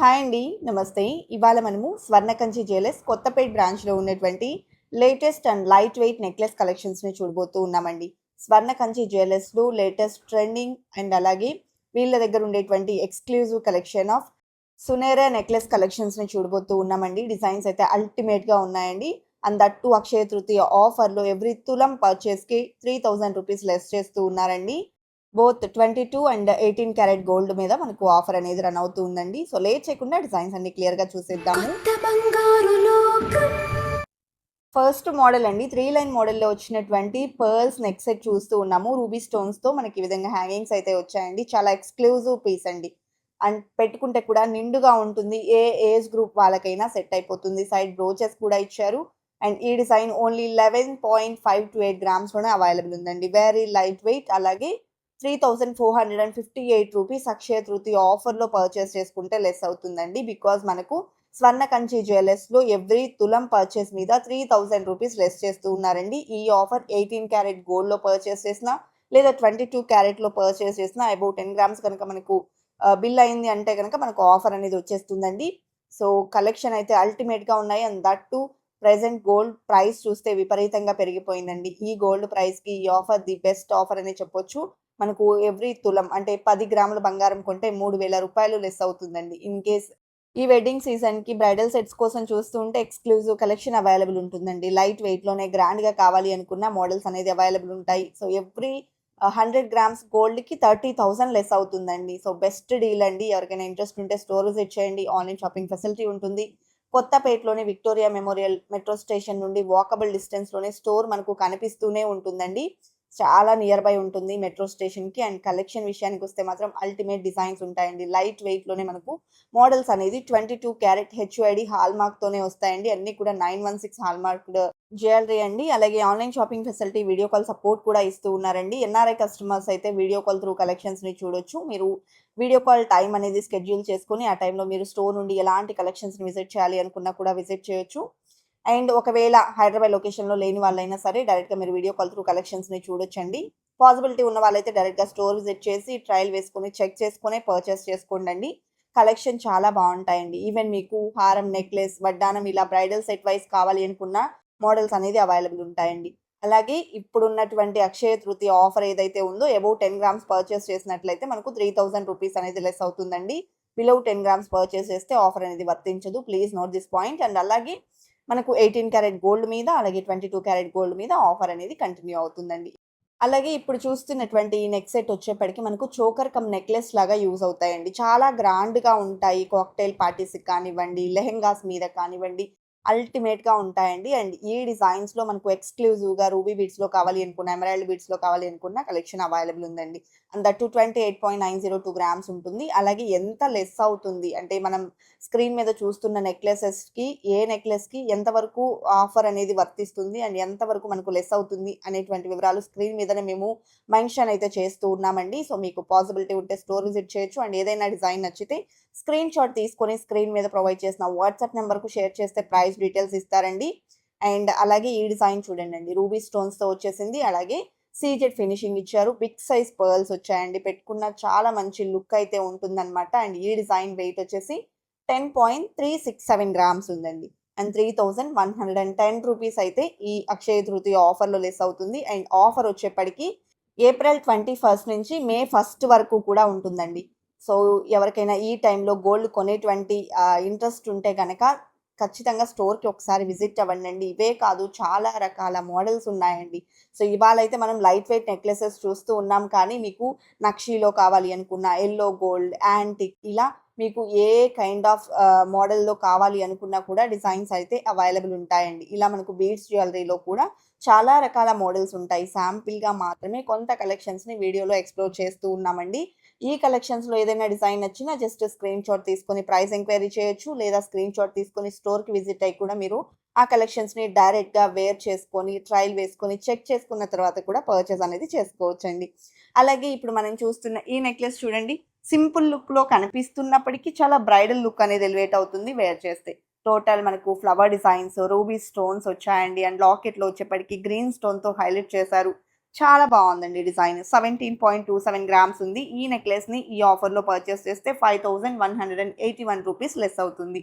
Hi అండి నమస్తే. ఇవాళ మనము స్వర్ణకంచి జ్యువెలర్స్ కొత్తపేట్ బ్రాంచ్లో ఉన్నటువంటి latest and light weight necklace కలెక్షన్స్ని చూడబోతూ ఉన్నామండి. స్వర్ణకంచి జ్యువెలర్స్లో లేటెస్ట్ ట్రెండింగ్ అండ్ అలాగే వీళ్ళ దగ్గర ఉండేటువంటి exclusive collection of Sunehra necklace కలెక్షన్స్ని చూడబోతూ ఉన్నామండి. డిజైన్స్ అయితే అల్టిమేట్గా ఉన్నాయండి. అండ్ దట్ టు అక్షయ తృతీయ ఆఫర్లో ఎవ్రీ తులం పర్చేస్కి త్రీ థౌజండ్ రూపీస్ లెస్ చేస్తూ ఉన్నారండి. Both twenty two and eighteen carat gold మీద మనకు ఆఫర్ అనేది రన్ అవుతూ ఉందండి. సో లేట్ చేయకుండా డిజైన్స్ అన్ని క్లియర్గా చూసేద్దాము. ఫస్ట్ మోడల్ అండి. త్రీ లైన్ మోడల్లో వచ్చినటువంటి పర్ల్స్ నెక్ సెట్ చూస్తూ ఉన్నాము. రూబీ స్టోన్స్తో మనకి ఈ విధంగా హ్యాంగింగ్స్ అయితే వచ్చాయండి. చాలా ఎక్స్క్లూజివ్ పీస్ అండి. అండ్ పెట్టుకుంటే కూడా నిండుగా ఉంటుంది. ఏ ఏజ్ గ్రూప్ వాళ్ళకైనా సెట్ అయిపోతుంది. సైడ్ బ్రోచెస్ కూడా ఇచ్చారు. అండ్ ఈ design only eleven point five to eight గ్రామ్స్లోనే available ఉందండి. వెరీ లైట్ వెయిట్ అలాగే three thousand four hundred and fifty eight rupees Akshaya Tritiya ఆఫర్లో పర్చేస్ చేసుకుంటే లెస్ అవుతుందండి. బికాజ్ మనకు స్వర్ణ కంచి జ్యువెలర్స్లో ఎవ్రీ తులం పర్చేస్ మీద త్రీ థౌజండ్ రూపీస్ లెస్ చేస్తూ ఉన్నారండి. ఈ ఆఫర్ ఎయిటీన్ క్యారెట్ గోల్డ్లో పర్చేస్ చేసినా లేదా ట్వంటీ టూ క్యారెట్లో పర్చేస్ చేసినా అబౌట్ టెన్ గ్రామ్స్ కనుక మనకు uh, బిల్ అయింది అంటే కనుక మనకు ఆఫర్ అనేది వచ్చేస్తుందండి. సో కలెక్షన్ అయితే అల్టిమేట్గా ఉన్నాయి. And that too present gold price చూస్తే విపరీతంగా పెరిగిపోయిందండి. ఈ గోల్డ్ ప్రైస్కి ఈ ఆఫర్ ది బెస్ట్ ఆఫర్ అనే చెప్పొచ్చు. మనకు ఎవ్రీ తులం అంటే పది గ్రాముల బంగారం కొంటే మూడు వేల రూపాయలు లెస్ అవుతుందండి. ఇన్ కేస్ ఈ వెడ్డింగ్ సీజన్కి బ్రైడల్ సెట్స్ కోసం చూస్తుంటే ఎక్స్క్లూజివ్ కలెక్షన్ అవైలబుల్ ఉంటుందండి. లైట్ వెయిట్లోనే గ్రాండ్గా కావాలి అనుకున్న మోడల్స్ అనేది అవైలబుల్ ఉంటాయి. సో ఎవ్రీ హండ్రెడ్ గ్రామ్స్ గోల్డ్కి థర్టీ థౌసండ్ లెస్ అవుతుందండి. సో బెస్ట్ డీల్ అండి. ఎవరికైనా ఇంట్రెస్ట్ ఉంటే స్టోర్ విజిట్ చేయండి. ఆన్లైన్ షాపింగ్ ఫెసిలిటీ ఉంటుంది. కొత్తపేటలోని విక్టోరియా మెమోరియల్ మెట్రో స్టేషన్ నుండి వాకబుల్ డిస్టెన్స్లోనే స్టోర్ మనకు కనిపిస్తూనే ఉంటుందండి. చాలా నియర్ బై ఉంటుంది మెట్రో స్టేషన్కి అండ్ కలెక్షన్ విషయానికి వస్తే మాత్రం అల్టిమేట్ డిజైన్స్ ఉంటాయండి. లైట్ వెయిట్లోనే మనకు మోడల్స్ అనేది ట్వంటీ టూ క్యారెట్ హెచ్ఐడి హాల్ మార్క్తోనే వస్తాయండి. అన్నీ కూడా nine one six hallmarked jewellery అండి. అలాగే online shopping facility video call support కూడా ఇస్తూ ఉన్నారండి. ఎన్ఆర్ఐ కస్టమర్స్ అయితే వీడియో కాల్ త్రూ కలెక్షన్స్ని చూడొచ్చు. మీరు వీడియో కాల్ టైం అనేది స్కెడ్యూల్ చేసుకుని ఆ టైంలో మీరు స్టోర్ నుండి ఎలాంటి కలెక్షన్స్ని విజిట్ చేయాలి అనుకున్నా కూడా విజిట్ చేయొచ్చు. అండ్ ఒకవేళ హైదరాబాద్ లొకేషన్లో లేని వాళ్ళైనా సరే డైరెక్ట్గా మీరు వీడియో కాల్ త్రూ కలెక్షన్స్ని చూడొచ్చండి. పాసిబిలిటీ ఉన్న వాళ్ళైతే డైరెక్ట్గా స్టోర్ విజిట్ చేసి ట్రయల్ వేసుకొని చెక్ చేసుకొని పర్చేస్ చేసుకోండి కలెక్షన్ చాలా బాగుంటాయండి. ఈవెన్ మీకు హారం నెక్లెస్ వడ్డానం ఇలా బ్రైడల్ సెట్ వైస్ కావాలి అనుకున్న మోడల్స్ అనేది అవైలబుల్ ఉంటాయండి. అలాగే ఇప్పుడున్నటువంటి అక్షయ తృతీయ ఆఫర్ ఏదైతే ఉందో అబౌట్ టెన్ గ్రామ్స్ పర్చేస్ చేసినట్లయితే మనకు త్రీ థౌసండ్ రూపీస్ అనేది లెస్ అవుతుందండి. బిలో టెన్ గ్రామ్స్ పర్చేస్ చేస్తే ఆఫర్ అనేది వర్తించదు. Please note this point and అలాగే మనకు ఎయిటీన్ క్యారెట్ గోల్డ్ మీద అలాగే ట్వంటీ టూ క్యారెట్ గోల్డ్ మీద ఆఫర్ అనేది కంటిన్యూ అవుతుందండి. అలాగే ఇప్పుడు చూస్తున్నటువంటి ఈ నెక్ సెట్ వచ్చేప్పటికి మనకు చోకర్ కమ్ నెక్లెస్ లాగా యూజ్ అవుతాయండి. చాలా గ్రాండ్గా ఉంటాయి. కాక్టైల్ పార్టీస్కి కానివ్వండి లెహెంగాస్ మీద కానివ్వండి అల్టిమేట్గా ఉంటాయండి. అండ్ ఈ డిజైన్స్లో మనకు ఎక్స్క్లూజివ్గా రూబీ బీడ్స్లో కావాలి అనుకున్న ఎమరాల్డ్ బీడ్స్లో కావాలి అనుకున్న కలెక్షన్ అవైలబుల్ ఉందండి. And two twenty eight point nine zero two grams ఉంటుంది. అలాగే ఎంత లెస్ అవుతుంది అంటే మనం స్క్రీన్ మీద చూస్తున్న నెక్లెసెస్కి ఏ నెక్లెస్కి ఎంతవరకు ఆఫర్ అనేది వర్తిస్తుంది అండ్ ఎంతవరకు మనకు లెస్ అవుతుంది అనేటువంటి వివరాలు స్క్రీన్ మీదనే మేము మెన్షన్ అయితే చేస్తూ ఉన్నామండి. సో మీకు పాసిబిలిటీ ఉంటే స్టోర్ విజిట్ చేయొచ్చు. అండ్ ఏదైనా డిజైన్ నచ్చితే స్క్రీన్ షాట్ తీసుకొని స్క్రీన్ మీద ప్రొవైడ్ చేసిన వాట్సాప్ నెంబర్కు షేర్ చేస్తే ప్రైస్ డీటెయిల్స్ ఇస్తారండి. అండ్ అలాగే ఈ డిజైన్ చూడండి అండి రూబీ స్టోన్స్తో వచ్చేసింది. అలాగే సీజెడ్ ఫినిషింగ్ ఇచ్చారు. బిగ్ సైజ్ పర్ల్స్ వచ్చాయండి. పెట్టుకున్న చాలా మంచి లుక్ అయితే ఉంటుందన్నమాట. అండ్ ఈ డిజైన్ వెయిట్ వచ్చేసి ten point three six seven grams ఉందండి. And three thousand one hundred and ten rupees అయితే ఈ అక్షయ తృతీయ ఆఫర్లో లెస్ అవుతుంది. అండ్ ఆఫర్ వచ్చేప్పటికి ఏప్రిల్ ట్వంటీ ఫస్ట్ నుంచి మే ఫస్ట్ వరకు కూడా ఉంటుందండి. సో ఎవరికైనా ఈ టైంలో గోల్డ్ కొనేటువంటి ఇంట్రెస్ట్ ఉంటే కనుక ఖచ్చితంగా స్టోర్కి ఒకసారి విజిట్ అవ్వండి ఇవే కాదు చాలా రకాల మోడల్స్ ఉన్నాయండి. సో ఇవాళ అయితే మనం లైట్ వెయిట్ నెక్లెసెస్ చూస్తూ ఉన్నాం. కానీ మీకు నక్షీలో కావాలి అనుకున్న ఎల్లో గోల్డ్ యాంటిక్ ఇలా మీకు ఏ కైండ్ ఆఫ్ మోడల్లో కావాలి అనుకున్నా కూడా డిజైన్స్ అయితే అవైలబుల్ ఉంటాయండి. ఇలా మనకు బీడ్స్ జ్యువెలరీలో కూడా చాలా రకాల మోడల్స్ ఉంటాయి. శాంపిల్గా మాత్రమే కొంత కలెక్షన్స్ని వీడియోలో ఎక్స్ప్లోర్ చేస్తూ ఉన్నామండి. ఈ కలెక్షన్స్లో ఏదైనా డిజైన్ నచ్చినా జస్ట్ స్క్రీన్ షాట్ తీసుకొని ప్రైస్ ఎంక్వైరీ చేయొచ్చు. లేదా స్క్రీన్ షాట్ తీసుకొని స్టోర్కి విజిట్ అయ్యి కూడా మీరు ఆ కలెక్షన్స్ని డైరెక్ట్గా వేర్ చేసుకొని ట్రయల్ వేసుకొని చెక్ చేసుకున్న తర్వాత కూడా పర్చేస్ అనేది చేసుకోవచ్చండి. అలాగే ఇప్పుడు మనం చూస్తున్న ఈ నెక్లెస్ చూడండి. సింపుల్ లుక్లో కనిపిస్తున్నప్పటికీ చాలా బ్రైడల్ లుక్ అనేది ఎలివేట్ అవుతుంది వేర్ చేస్తే. టోటల్ మనకు ఫ్లవర్ డిజైన్స్ రూబీ స్టోన్స్ వచ్చాయండి. అండ్ లాకెట్లో వచ్చేప్పటికి గ్రీన్ స్టోన్తో హైలైట్ చేశారు. చాలా బాగుందండి design. Seventeen point two seven grams ఉంది. ఈ నెక్లెస్ని ఈ ఆఫర్లో పర్చేస్ చేస్తే five thousand one hundred and eighty one rupees less అవుతుంది.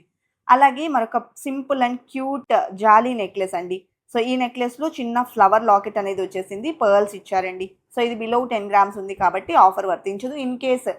అలాగే మరొక సింపుల్ అండ్ క్యూట్ జాలీ నెక్లెస్ అండి. సో ఈ నెక్లెస్లో చిన్న ఫ్లవర్ లాకెట్ అనేది వచ్చేసింది. పర్ల్స్ ఇచ్చారండి. సో ఇది బిలో టెన్ గ్రామ్స్ ఉంది కాబట్టి ఆఫర్ వర్తించదు. ఇన్ కేస్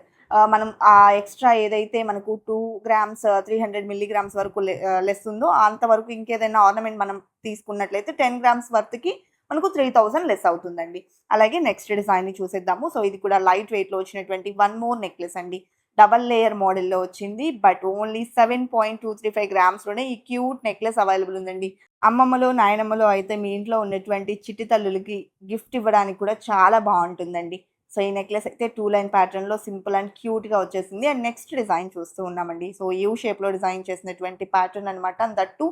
మనం ఆ ఎక్స్ట్రా ఏదైతే మనకు two grams three hundred milligrams వరకు లెస్ ఉందో అంతవరకు ఇంకేదైనా ఆర్నమెంట్ మనం తీసుకున్నట్లయితే టెన్ గ్రామ్స్ వర్త్కి మనకు త్రీ థౌజండ్ లెస్ అవుతుందండి. అలాగే నెక్స్ట్ డిజైన్ని చూసేద్దాము. సో ఇది కూడా లైట్ వెయిట్లో వచ్చినటువంటి వన్ మోర్ నెక్లెస్ అండి. డబల్ లేయర్ మోడల్లో వచ్చింది. But only seven point two three five గ్రామ్స్లోనే ఈ క్యూట్ నెక్లెస్ అవైలబుల్ ఉందండి. అమ్మమ్మలో నాయనమ్మలో అయితే మీ ఇంట్లో ఉన్నటువంటి చిట్టి తల్లులకి గిఫ్ట్ ఇవ్వడానికి కూడా చాలా బాగుంటుందండి. సో ఈ నెక్లెస్ అయితే టూ లైన్ ప్యాటర్న్లో సింపుల్ అండ్ క్యూట్గా వచ్చేసింది. అండ్ నెక్స్ట్ డిజైన్ చూస్తూ ఉన్నామండి. సో యూ షేప్లో డిజైన్ చేసినటువంటి ప్యాటర్న్ అనమాట that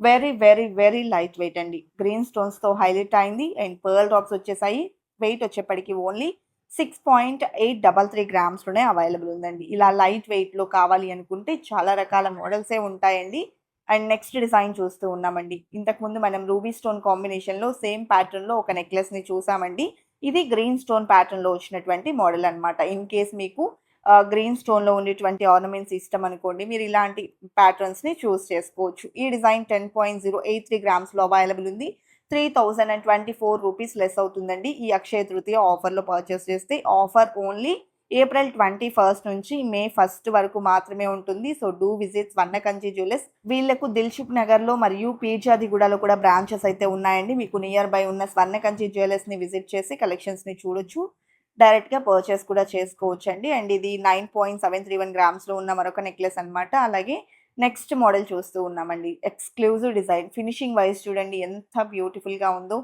very very very light weight అండి. గ్రీన్ స్టోన్స్తో హైలైట్ అయింది. అండ్ పర్ల్ డ్రాప్స్ వచ్చేసాయి. వెయిట్ వచ్చేప్పటికి only six point eight double three గ్రామ్స్లోనే available ఉందండి. ఇలా లైట్ వెయిట్లో కావాలి అనుకుంటే చాలా రకాల మోడల్సే ఉంటాయండి. అండ్ నెక్స్ట్ డిజైన్ చూస్తూ ఉన్నామండి. ఇంతకుముందు మనం రూబీ స్టోన్ కాంబినేషన్లో సేమ్ ప్యాటర్న్లో ఒక నెక్లెస్ని చూసామండి. ఇది గ్రీన్ స్టోన్ ప్యాటర్న్లో వచ్చినటువంటి మోడల్ అనమాట ఇన్ కేస్ మీకు గ్రీన్ స్టోన్లో ఉండేటువంటి ఆర్నమెంట్స్ ఇష్టం అనుకోండి మీరు ఇలాంటి ప్యాటర్న్స్ని చూస్ చేసుకోవచ్చు. ఈ design ten point zero eight three గ్రామ్స్లో available ఉంది. Three thousand and twenty four rupees less అవుతుందండి. ఈ అక్షయ తృతీయ ఆఫర్లో పర్చేస్ చేస్తే offer only April twenty first నుంచి మే ఫస్ట్ వరకు మాత్రమే ఉంటుంది. So do visit Swarnakanchi jewellers. వీళ్ళకు దిల్షుక్ నగర్లో మరియు పీర్జాదిగూడలో కూడా బ్రాంచెస్ అయితే ఉన్నాయండి. మీకు నియర్ బై ఉన్న స్వర్ణకంచి జ్యువెలర్స్ని విజిట్ చేసి కలెక్షన్స్ని చూడొచ్చు. డైరెక్ట్గా పర్చేస్ కూడా చేసుకోవచ్చు అండి అండ్ ఇది nine point seven three one గ్రామ్స్లో ఉన్న మరొక నెక్లెస్ అనమాట అలాగే నెక్స్ట్ మోడల్ చూస్తూ ఉన్నామండి. Exclusive design. ఫినిషింగ్ వైజ్ చూడండి ఎంత బ్యూటిఫుల్గా ఉందో.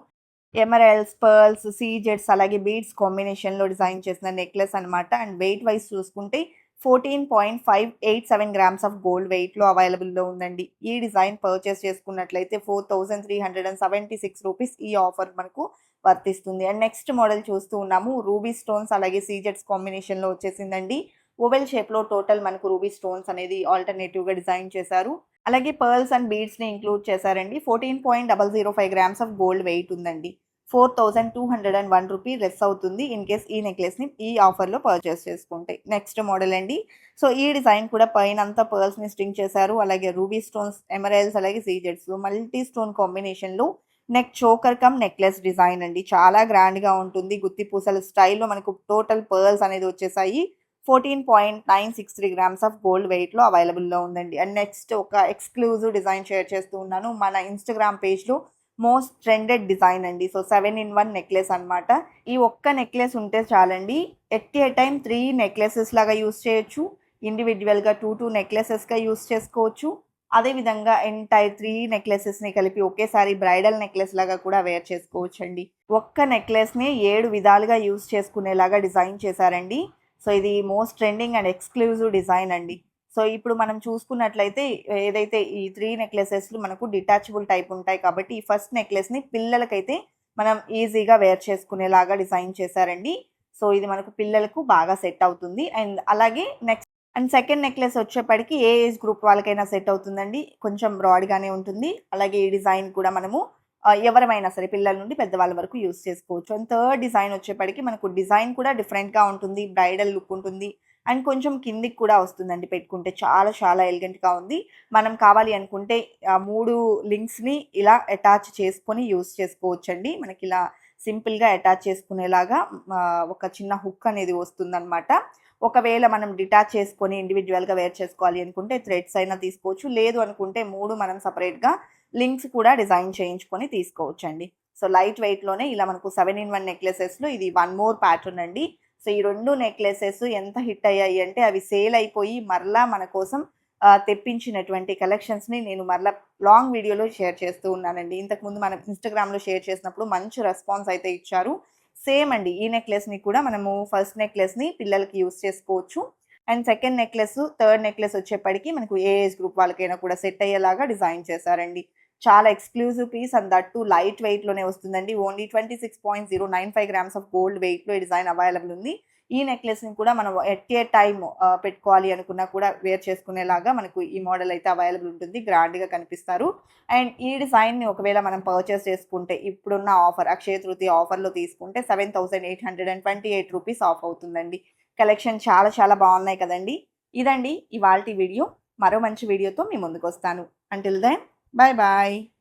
ఎమరల్స్ పర్ల్స్ సీజెట్స్ అలాగే బీడ్స్ కాంబినేషన్లో డిజైన్ చేసిన నెక్లెస్ అనమాట అండ్ వెయిట్ వైజ్ చూసుకుంటే fourteen point five eight seven grams of gold వెయిట్లో అవైలబుల్లో ఉందండి. ఈ డిజైన్ పర్చేస్ చేసుకున్నట్లయితే four thousand three hundred and seventy six rupees ఈ ఆఫర్ మనకు వర్తిస్తుంది. అండ్ నెక్స్ట్ మోడల్ చూస్తూ ఉన్నాము. రూబీ స్టోన్స్ అలాగే సీజెట్స్ కాంబినేషన్లో వచ్చేసిందండి. ఓవెల్ షేప్లో టోటల్ మనకు రూబీ స్టోన్స్ అనేది ఆల్టర్నేటివ్గా డిజైన్ చేశారు. అలాగే పర్ల్స్ అండ్ బీడ్స్ని ఇంక్లూడ్ చేశారండి. Fourteen point double zero five grams of gold weight ఉందండి. Four thousand two hundred and one rupee less అవుతుంది ఇన్ కేస్ ఈ నెక్లెస్ని ఈ ఆఫర్లో పర్చేస్ చేసుకుంటే. నెక్స్ట్ మోడల్ అండి. సో ఈ డిజైన్ కూడా పైన అంతా పర్ల్స్ని స్టింగ్ చేశారు. అలాగే రూబీ స్టోన్స్ ఎమరైల్స్ అలాగే సీజెట్స్ మల్టీ స్టోన్ కాంబినేషన్లో neck choker cum necklace design అండి. చాలా గ్రాండ్గా ఉంటుంది. గుత్తి పూసల స్టైల్లో మనకు టోటల్ పర్ల్స్ అనేది వచ్చేసాయి. Fourteen point nine six three grams of gold వెయిట్లో అవైలబుల్లో ఉందండి. అండ్ నెక్స్ట్ ఒక ఎక్స్క్లూజివ్ డిజైన్ షేర్ చేస్తూ ఉన్నాను మన ఇన్స్టాగ్రామ్ పేజ్లో మోస్ట్ ట్రెండెడ్ డిజైన్ అండి. So seven in one necklace అనమాట ఈ ఒక్క నెక్లెస్ ఉంటే చాలండి. At a time three necklaces లాగా యూస్ చేయొచ్చు. ఇండివిజువల్గా టూ టూ నెక్లెసెస్గా యూస్ చేసుకోవచ్చు. అదేవిధంగా ఎంటైర్ త్రీ నెక్లెసెస్ని కలిపి ఒకేసారి బ్రైడల్ నెక్లెస్ లాగా కూడా వేర్ చేసుకోవచ్చు అండి ఒక్క నెక్లెస్ని ఏడు విధాలుగా యూస్ చేసుకునేలాగా డిజైన్ చేశారండి. సో ఇది most trending and exclusive design అండి. సో ఇప్పుడు మనం చూసుకున్నట్లయితే ఏదైతే ఈ త్రీ నెక్లెసెస్లు మనకు డిటాచబుల్ టైప్ ఉంటాయి కాబట్టి ఈ ఫస్ట్ నెక్లెస్ని పిల్లలకైతే మనం ఈజీగా వేర్ చేసుకునేలాగా డిజైన్ చేశారండి. సో ఇది మనకు పిల్లలకు బాగా సెట్ అవుతుంది. అండ్ అలాగే నెక్స్ట్ అండ్ సెకండ్ నెక్లెస్ వచ్చేప్పటికి ఏ ఏజ్ గ్రూప్ వాళ్ళకైనా సెట్ అవుతుందండి. కొంచెం బ్రాడ్గానే ఉంటుంది. అలాగే ఈ డిజైన్ కూడా మనము ఎవరమైనా సరే పిల్లల నుండి పెద్దవాళ్ళ వరకు యూస్ చేసుకోవచ్చు. అండ్ థర్డ్ డిజైన్ వచ్చేప్పటికి మనకు డిజైన్ కూడా డిఫరెంట్గా ఉంటుంది బ్రైడల్ లుక్ ఉంటుంది. అండ్ కొంచెం కిందికి కూడా వస్తుందండి పెట్టుకుంటే చాలా చాలా ఎలిగెంట్గా ఉంది. మనం కావాలి అనుకుంటే ఆ మూడు లింక్స్ని ఇలా అటాచ్ చేసుకొని యూస్ చేసుకోవచ్చు అండి మనకి ఇలా సింపుల్గా అటాచ్ చేసుకునేలాగా ఒక చిన్న హుక్ అనేది వస్తుందన్నమాట. ఒకవేళ మనం డిటాచ్ చేసుకొని ఇండివిజువల్గా వేర్ చేసుకోవాలి అనుకుంటే థ్రెడ్స్ అయినా తీసుకోవచ్చు. లేదు అనుకుంటే మూడు మనం సపరేట్గా లింక్స్ కూడా డిజైన్ చేయించుకొని తీసుకోవచ్చండి. సో లైట్ వెయిట్లోనే ఇలా మనకు సెవెన్ ఇన్ వన్ నెక్లెసెస్లో ఇది వన్ మోర్ ప్యాటర్న్ అండి. సో ఈ రెండు నెక్లెసెస్ ఎంత హిట్ అయ్యాయి అంటే అవి సేల్ అయిపోయి మరలా మన కోసం తెప్పించినటువంటి కలెక్షన్స్ని నేను మరలా లాంగ్ వీడియోలో షేర్ చేస్తూ ఉన్నానండి. ఇంతకుముందు మనం ఇన్స్టాగ్రామ్లో షేర్ చేసినప్పుడు మంచి రెస్పాన్స్ అయితే ఇచ్చారు. సేమ్ అండి ఈ నెక్లెస్ని కూడా మనము ఫస్ట్ నెక్లెస్ని పిల్లలకి యూస్ చేసుకోవచ్చు. And second necklace third necklace వచ్చేప్పటికి మనకు ఏ ఏజ్ గ్రూప్ వాళ్ళకైనా కూడా సెట్ అయ్యేలాగా డిజైన్ చేశారండి. చాలా exclusive piece and that light వెయిట్లోనే వస్తుందండి. Only twenty six point zero nine five grams of gold వెయిట్లో ఈ డిజైన్ అవైలబుల్ ఉంది. ఈ నెక్లెస్ని కూడా మనం ఎట్ ఏ టైమ్ పెట్టుకోవాలి అనుకున్నా కూడా వేర్ చేసుకునేలాగా మనకు ఈ మోడల్ అయితే అవైలబుల్ ఉంటుంది. గ్రాండ్గా కనిపిస్తారు. అండ్ ఈ డిజైన్ని ఒకవేళ మనం పర్చేస్ చేసుకుంటే ఇప్పుడున్న ఆఫర్ అక్షయ తృతీయ ఆఫర్లో తీసుకుంటే seven thousand eight hundred and twenty eight rupees off అవుతుందండి. కలెక్షన్ చాలా చాలా బాగున్నాయి కదండి. ఇదండి ఇవాళ వీడియో మరో మంచి వీడియోతో మీ ముందుకు వస్తాను. Until then Bye bye.